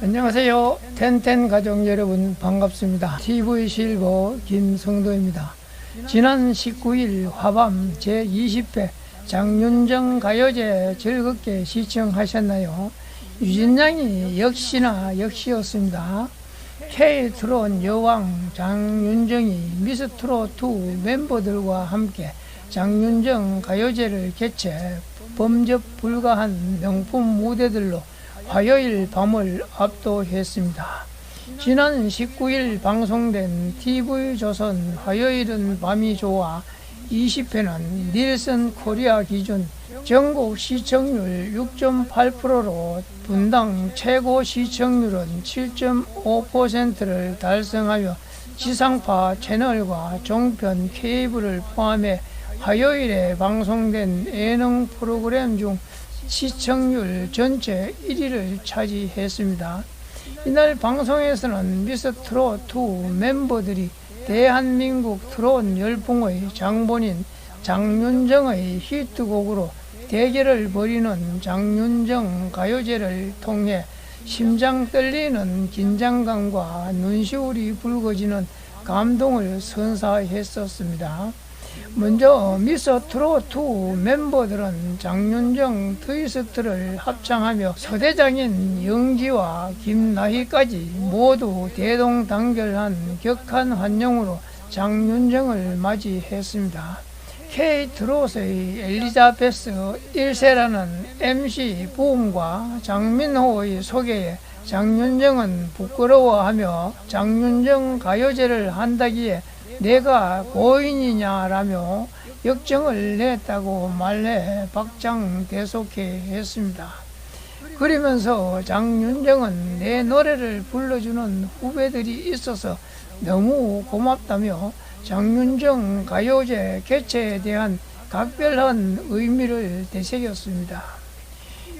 안녕하세요. 텐텐 가족 여러분 반갑습니다. TV 실버 김성도입니다. 지난 19일 화밤 제20회 장윤정 가요제 즐겁게 시청하셨나요? 유진양이 역시나 역시였습니다. K-트롯 여왕 장윤정이 미스트롯2 멤버들과 함께 장윤정 가요제를 개최 범접 불가한 명품 무대들로 화요일 밤을 압도했습니다. 지난 19일 방송된 TV조선 화요일은 밤이 좋아 20회는 닐슨 코리아 기준 전국 시청률 6.8%로 분당 최고 시청률은 7.5%를 달성하며 지상파 채널과 종편 케이블을 포함해 화요일에 방송된 예능 프로그램 중 시청률 전체 1위를 차지했습니다. 이날 방송에서는 미스 트롯2 멤버들이 대한민국 트롯 열풍의 장본인 장윤정의 히트곡으로 대결을 벌이는 장윤정 가요제를 통해 심장 떨리는 긴장감과 눈시울이 붉어지는 감동을 선사했었습니다. 먼저 미스 트롯2 멤버들은 장윤정 트위스트를 합창하며 서대장인 영지와 김나희까지 모두 대동단결한 격한 환영으로 장윤정을 맞이했습니다. K-트롯의 엘리자베스 1세라는 MC 부음과 장민호의 소개에 장윤정은 부끄러워하며 장윤정 가요제를 한다기에 내가 고인이냐라며 역정을 냈다고 말해 박장대속해 했습니다. 그러면서 장윤정은 내 노래를 불러주는 후배들이 있어서 너무 고맙다며 장윤정 가요제 개최에 대한 각별한 의미를 되새겼습니다.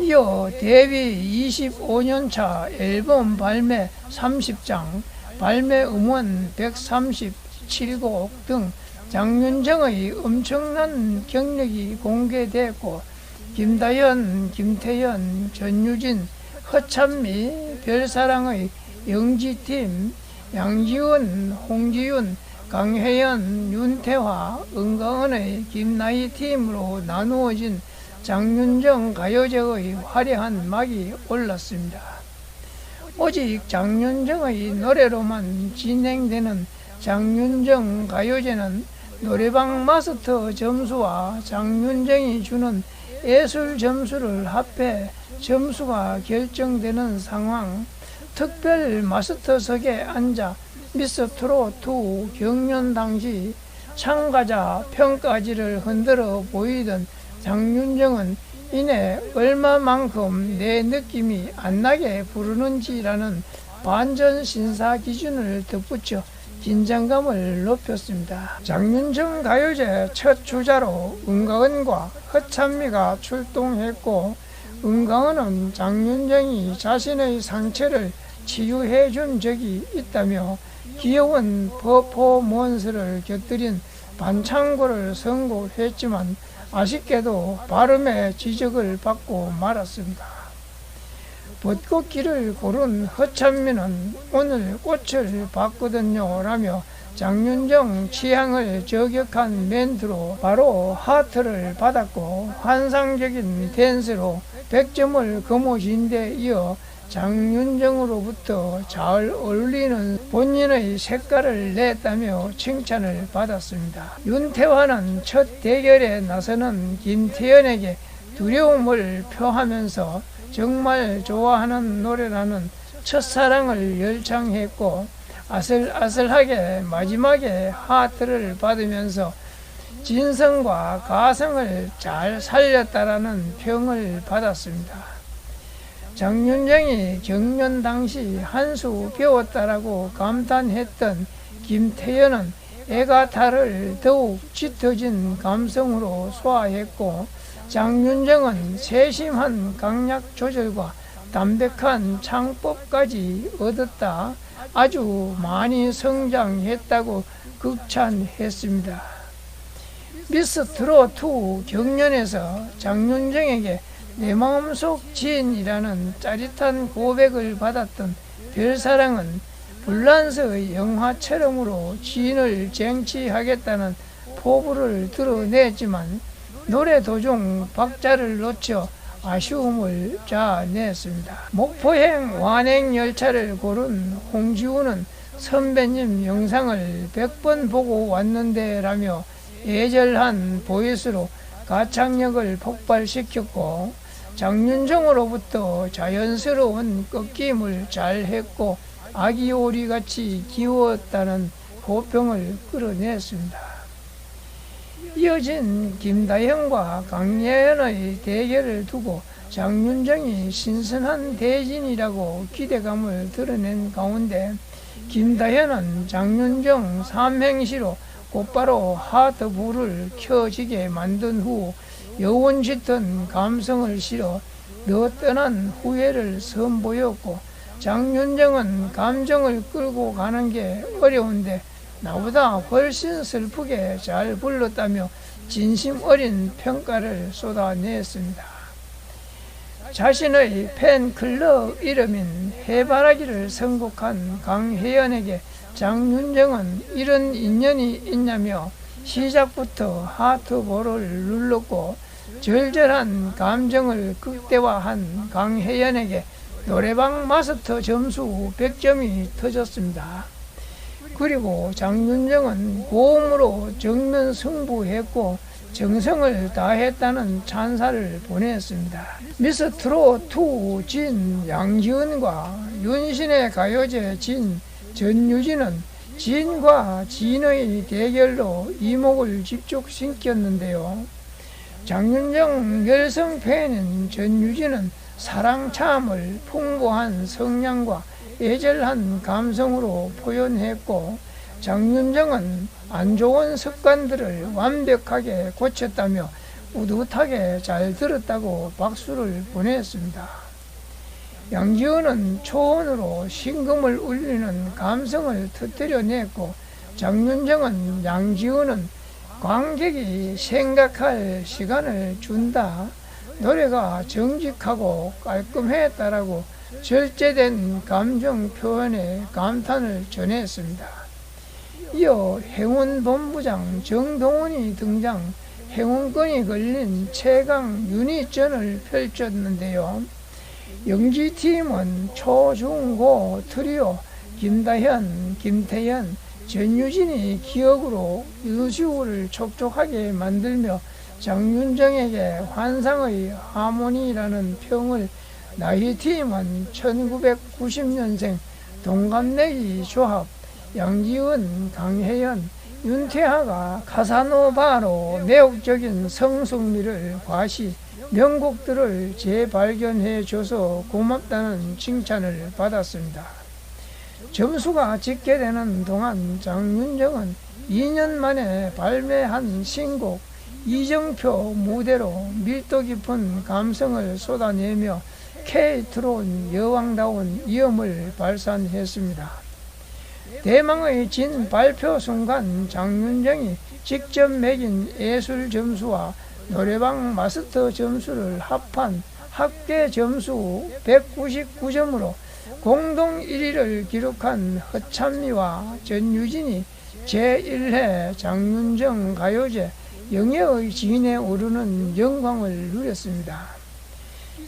이어 데뷔 25년 차 앨범 발매 30장, 발매 음원 137곡 등 장윤정의 엄청난 경력이 공개됐고 김다연, 김태연, 전유진, 허찬미, 별사랑의 영지팀, 양지원, 홍지윤, 강혜연, 윤태화, 은가은의 김나희 팀으로 나누어진 장윤정 가요제의 화려한 막이 올랐습니다. 오직 장윤정의 노래로만 진행되는 장윤정 가요제는 노래방 마스터 점수와 장윤정이 주는 예술 점수를 합해 점수가 결정되는 상황, 특별 마스터석에 앉아 미스 트롯2 경연 당시 참가자 평가지를 흔들어 보이던 장윤정은 이내 얼마만큼 내 느낌이 안 나게 부르는지라는 반전 심사 기준을 덧붙여 긴장감을 높였습니다. 장윤정 가요제 첫 주자로 은가은과 허찬미가 출동했고 은가은은 장윤정이 자신의 상처를 치유해 준 적이 있다며 귀여운 퍼포먼스를 곁들인 반창고를 선곡했지만 아쉽게도 발음의 지적을 받고 말았습니다. 벚꽃길을 고른 허찬미는 오늘 꽃을 봤거든요 라며 장윤정 취향을 저격한 멘트로 바로 하트를 받았고 환상적인 댄스로 100점을 거머쥔 데 이어 장윤정으로부터 잘 어울리는 본인의 색깔을 냈다며 칭찬을 받았습니다. 윤태화는 첫 대결에 나서는 김태연에게 두려움을 표하면서 정말 좋아하는 노래라는 첫사랑을 열창했고 아슬아슬하게 마지막에 하트를 받으면서 진성과 가성을 잘 살렸다라는 평을 받았습니다. 장윤정이 경연 당시 한 수 배웠다라고 감탄했던 김태연은 에가타를 더욱 짙어진 감성으로 소화했고 장윤정은 세심한 강약 조절과 담백한 창법까지 얻었다. 아주 많이 성장했다고 극찬했습니다. 미스 트롯2 경연에서 장윤정에게 내 마음속 지인이라는 짜릿한 고백을 받았던 별사랑은 불란서의 영화처럼으로 지인을 쟁취하겠다는 포부를 드러냈지만 노래 도중 박자를 놓쳐 아쉬움을 자아냈습니다. 목포행 완행 열차를 고른 홍지우는 선배님 영상을 100번 보고 왔는데라며 애절한 보이스로 가창력을 폭발시켰고 장윤정으로부터 자연스러운 꺾임을 잘 했고 아기 오리 같이 귀여웠다는 호평을 끌어냈습니다. 이어진 김다현과 강예연의 대결을 두고 장윤정이 신선한 대진이라고 기대감을 드러낸 가운데 김다현은 장윤정 삼행시로 곧바로 하트불을 켜지게 만든 후 여운 짙은 감성을 실어 너 떠난 후회를 선보였고 장윤정은 감정을 끌고 가는 게 어려운데 나보다 훨씬 슬프게 잘 불렀다며 진심 어린 평가를 쏟아냈습니다. 자신의 팬클럽 이름인 해바라기를 선곡한 강혜연에게 장윤정은 이런 인연이 있냐며 시작부터 하트볼을 눌렀고 절절한 감정을 극대화한 강혜연에게 노래방 마스터 점수 100점이 터졌습니다. 그리고 장윤정은 고음으로 정면 승부했고 정성을 다했다는 찬사를 보냈습니다. 미스 트롯 2 진 양지은과 윤신의 가요제 진 전유진은 진과 진의 대결로 이목을 집중시켰는데요. 장윤정 열성 팬인 전유진은 사랑 참을 풍부한 성량과 애절한 감성으로 표현했고 장윤정은 안 좋은 습관들을 완벽하게 고쳤다며 뿌듯하게 잘 들었다고 박수를 보냈습니다. 양지은은 초원으로 신금을 울리는 감성을 터뜨려냈고 장윤정은 양지은은 관객이 생각할 시간을 준다. 노래가 정직하고 깔끔했다라고 절제된 감정 표현에 감탄을 전했습니다. 이어 행운본부장 정동원이 등장 행운권이 걸린 최강 유니전을 펼쳤는데요. 영지팀은 초, 중, 고 트리오 김다현, 김태현, 전유진이 기억으로 유시우를 촉촉하게 만들며 장윤정에게 환상의 하모니라는 평을 나이팀은 1990년생 동갑내기 조합 양지은, 강혜연, 윤태하가 카사노바로 매혹적인 성숙미를 과시 명곡들을 재발견해 줘서 고맙다는 칭찬을 받았습니다. 점수가 집계되는 동안 장윤정은 2년 만에 발매한 신곡 이정표 무대로 밀도 깊은 감성을 쏟아내며 K-트론 여왕다운 이음을 발산했습니다. 대망의 진 발표 순간 장윤정이 직접 매긴 예술 점수와 노래방 마스터 점수를 합한 합계 점수 199점으로 공동 1위를 기록한 허찬미와 전유진이 제1회 장윤정 가요제 영예의 진에 오르는 영광을 누렸습니다.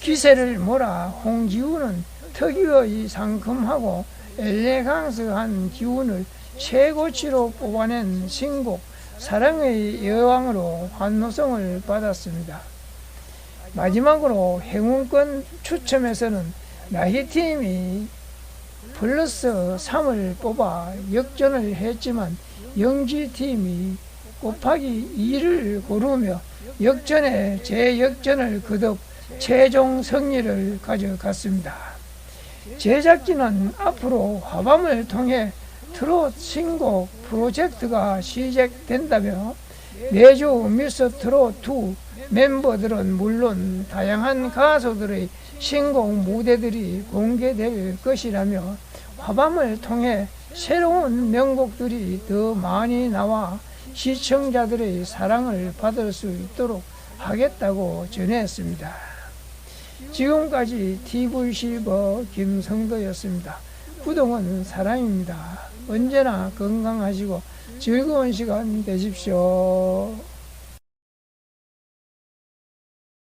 기세를 몰아 홍지우는 특유의 상큼하고 엘레강스한 기운을 최고치로 뽑아낸 신곡 사랑의 여왕으로 환호성을 받았습니다. 마지막으로 행운권 추첨에서는 나희 팀이 플러스 3을 뽑아 역전을 했지만 영지 팀이 곱하기 2를 고르며 역전에 재역전을 거듭 최종 승리를 가져갔습니다. 제작진은 앞으로 화밤을 통해 트롯 신곡 프로젝트가 시작된다며 매주 미스 트롯 2 멤버들은 물론 다양한 가수들의 신곡 무대들이 공개될 것이라며 화밤을 통해 새로운 명곡들이 더 많이 나와 시청자들의 사랑을 받을 수 있도록 하겠다고 전했습니다. 지금까지 TV 실버 김성도였습니다. 부동은 사랑입니다. 언제나 건강하시고 즐거운 시간 되십시오.